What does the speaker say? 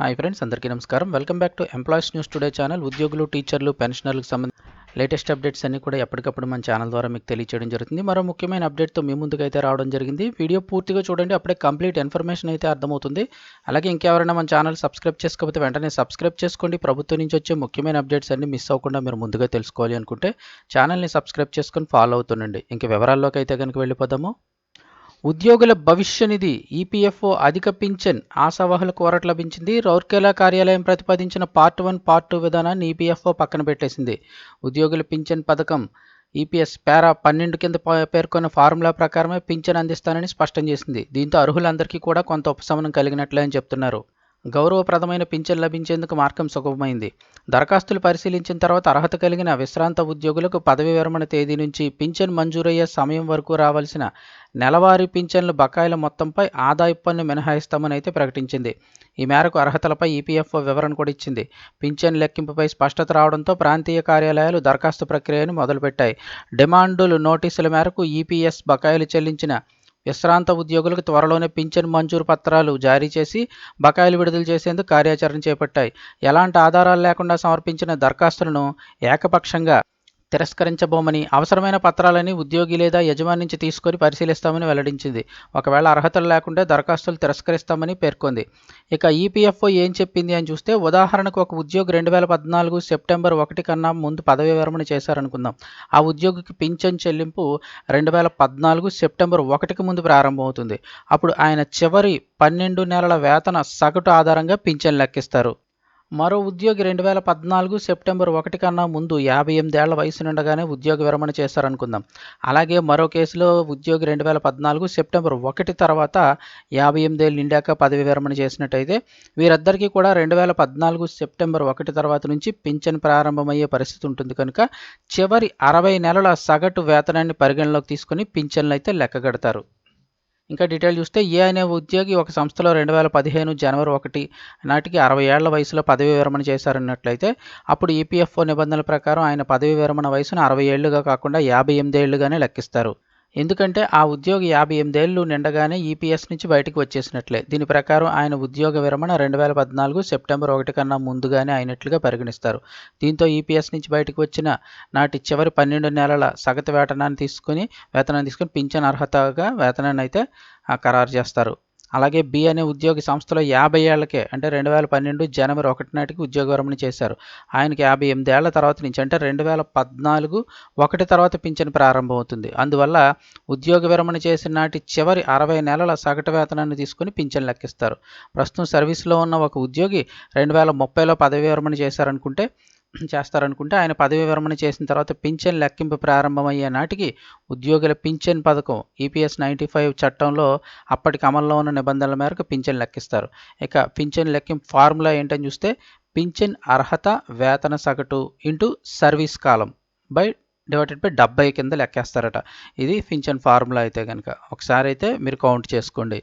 Hi friends అందరికీ నమస్కారం. Welcome back to employees news today channel. ఉద్యోగులు టీచర్లు పెన్షనర్లకు సంబంధించి లేటెస్ట్ అప్డేట్స్ అన్ని కూడా ఎప్పటికప్పుడు మన ఛానల్ ద్వారా మీకు తెలియచేయడం జరుగుతుంది. మరో ముఖ్యమైన అప్డేట్తో మీ ముందుకు అయితే రావడం జరిగింది. వీడియో పూర్తిగా చూడండి అప్పుడే కంప్లీట్ ఇన్ఫర్మేషన్ అయితే అర్థమవుతుంది. అలాగే ఇంకెవరైనా మన ఛానల్ సబ్స్క్రైబ్ చేసుకోకపోతే వెంటనే సబ్స్క్రైబ్ చేసుకోండి. ప్రభుత్వం నుంచి వచ్చే ముఖ్యమైన అప్డేట్స్ అన్ని మిస్ అవ్వకుండా మీరు ముందుగా తెలుసుకోవాలి అనుకుంటే ఛానల్ని సబ్స్క్రైబ్ చేసుకొని ఫాలో అవుతుండండి. ఇంక వివరాల్లోకి అయితే కనుక వెళ్ళిపోదాము. ఉద్యోగుల భవిష్య నిధి ఈపీఎఫ్ఓ అధిక పింఛన్ ఆశావాహులకు వరట లభించింది. రౌర్కెలా కార్యాలయం ప్రతిపాదించిన పార్ట్ వన్ పార్ట్ టూ విధానాన్ని ఈపీఎఫ్ఓ పక్కన పెట్టేసింది. ఉద్యోగుల పింఛన్ పథకం ఈపీఎస్ పేరా పన్నెండు కింద పేర్కొన్న ఫార్ములా ప్రకారమే పింఛన్ అందిస్తానని స్పష్టం చేసింది. దీంతో అర్హులందరికీ కూడా కొంత ఉపశమనం కలిగినట్లే అని చెప్తున్నారు. గౌరవప్రదమైన పింఛన్ లభించేందుకు మార్గం సుగమమైంది. దరఖాస్తులు పరిశీలించిన తర్వాత అర్హత కలిగిన విశ్రాంత ఉద్యోగులకు పదవి విరమణ తేదీ నుంచి పింఛన్ మంజూరయ్యే సమయం వరకు రావాల్సిన నెలవారీ పింఛన్లు బకాయిల మొత్తంపై ఆదాయపు పన్ను మినహాయిస్తామని అయితే ప్రకటించింది. ఈ మేరకు అర్హతలపై ఈపీఎఫ్ఓ వివరణ కూడా ఇచ్చింది. పింఛన్ లెక్కింపుపై స్పష్టత రావడంతో ప్రాంతీయ కార్యాలయాలు దరఖాస్తు ప్రక్రియను మొదలుపెట్టాయి. డిమాండులు నోటీసుల మేరకు ఈపీఎస్ బకాయిలు చెల్లించిన విశ్రాంత ఉద్యోగులకు త్వరలోనే పింఛన్ మంజూరు పత్రాలు జారీ చేసి బకాయిలు విడుదల చేసేందుకు కార్యాచరణ చేపట్టాయి. ఎలాంటి ఆధారాలు లేకుండా సమర్పించిన దరఖాస్తులను ఏకపక్షంగా తిరస్కరించబోమని అవసరమైన పత్రాలని ఉద్యోగి లేదా యజమాని నుంచి తీసుకొని పరిశీలిస్తామని వెల్లడించింది. ఒకవేళ అర్హతలు లేకుండా దరఖాస్తులు తిరస్కరిస్తామని పేర్కొంది. ఇక ఈపీఎఫ్ఓ ఏం చెప్పింది అని చూస్తే ఉదాహరణకు ఒక ఉద్యోగి రెండు వేల పద్నాలుగు సెప్టెంబర్ ఒకటి కన్నా ముందు పదవి విరమణ చేశారనుకుందాం. ఆ ఉద్యోగికి పింఛన్ చెల్లింపు రెండు వేల పద్నాలుగు సెప్టెంబర్ ఒకటికి ముందు ప్రారంభమవుతుంది. అప్పుడు ఆయన చివరి పన్నెండు నెలల వేతన సగటు ఆధారంగా పింఛన్ లెక్కిస్తారు. మరో ఉద్యోగి రెండు వేల పద్నాలుగు సెప్టెంబర్ ఒకటి కన్నా ముందు యాభై ఎనిమిదేళ్ళ వయసు నుండగానే ఉద్యోగ విరమణ చేశారనుకుందాం. అలాగే మరో కేసులో ఉద్యోగి రెండు వేల పద్నాలుగు సెప్టెంబర్ ఒకటి తర్వాత యాభై ఎనిమిదేళ్ళు నిండాక పదవి విరమణ చేసినట్టయితే వీరిద్దరికీ కూడా రెండు వేల పద్నాలుగు సెప్టెంబర్ ఒకటి తర్వాత నుంచి పింఛన్ ప్రారంభమయ్యే పరిస్థితి ఉంటుంది కనుక చివరి అరవై నెలల సగటు వేతనాన్ని పరిగణలోకి తీసుకుని పింఛన్లు అయితే లెక్కగడతారు. ఇంకా డీటెయిల్ చూస్తే ఏ అనే ఉద్యోగి ఒక సంస్థలో రెండు వేల పదిహేను జనవరి ఒకటి నాటికి అరవై ఏళ్ళ వయసులో పదవి విరమణ చేశారన్నట్లయితే అప్పుడు ఈపీఎఫ్ఓ నిబంధనల ప్రకారం ఆయన పదవి విరమణ వయసును అరవై ఏళ్ళుగా కాకుండా యాభై ఎనిమిది ఏళ్ళుగానే లెక్కిస్తారు. ఎందుకంటే ఆ ఉద్యోగి యాభై ఎనిమిదేళ్ళు నిండగానే ఈపీఎస్ నుంచి బయటకు వచ్చేసినట్లే. దీని ప్రకారం ఆయన ఉద్యోగ విరమణ రెండు వేల పద్నాలుగు సెప్టెంబర్ ఒకటి కన్నా ముందుగానే అయినట్లుగా పరిగణిస్తారు. దీంతో ఈపీఎస్ నుంచి బయటకు వచ్చిన నాటి చివరి పన్నెండు నెలల సగటు వేతనాన్ని తీసుకుని వేతనాన్ని తీసుకుని పింఛన్ అర్హతగా వేతనాన్ని అయితే ఖరారు చేస్తారు. అలాగే బి అనే ఉద్యోగి సంస్థలో యాభై ఏళ్ళకే అంటే రెండు వేల పన్నెండు జనవరి ఒకటి నాటికి ఉద్యోగ విరమణ చేశారు. ఆయనకి యాభై ఎనిమిది ఏళ్ళ తర్వాత నుంచి అంటే రెండు వేల పద్నాలుగు ఒకటి తర్వాత పింఛను ప్రారంభమవుతుంది. అందువల్ల ఉద్యోగ విరమణ చేసిన నాటి చివరి అరవై నెలల సగటు వేతనాన్ని తీసుకుని పింఛను లెక్కిస్తారు. ప్రస్తుతం సర్వీస్లో ఉన్న ఒక ఉద్యోగి రెండు వేల ముప్పైలో పదవి విరమణ చేశారనుకుంటే చేస్తారనుకుంటే ఆయన పదవి విరమణ చేసిన తర్వాత పింఛన్ లెక్కింపు ప్రారంభమయ్యే నాటికి ఉద్యోగుల పింఛన్ పథకం ఈపీఎస్ నైంటీ ఫైవ్ చట్టంలో అప్పటికి అమల్లో ఉన్న నిబంధనల మేరకు పింఛన్ లెక్కిస్తారు. ఇక పింఛన్ లెక్కింపు ఫార్ములా ఏంటని చూస్తే పింఛన్ అర్హత వేతన సగటు ఇంటూ సర్వీస్ కాలం బై డివైడెడ్ బై డెబ్బై కింద లెక్కేస్తారట. ఇది పింఛన్ ఫార్ములా అయితే కనుక ఒకసారి అయితే మీరు కౌంట్ చేసుకోండి.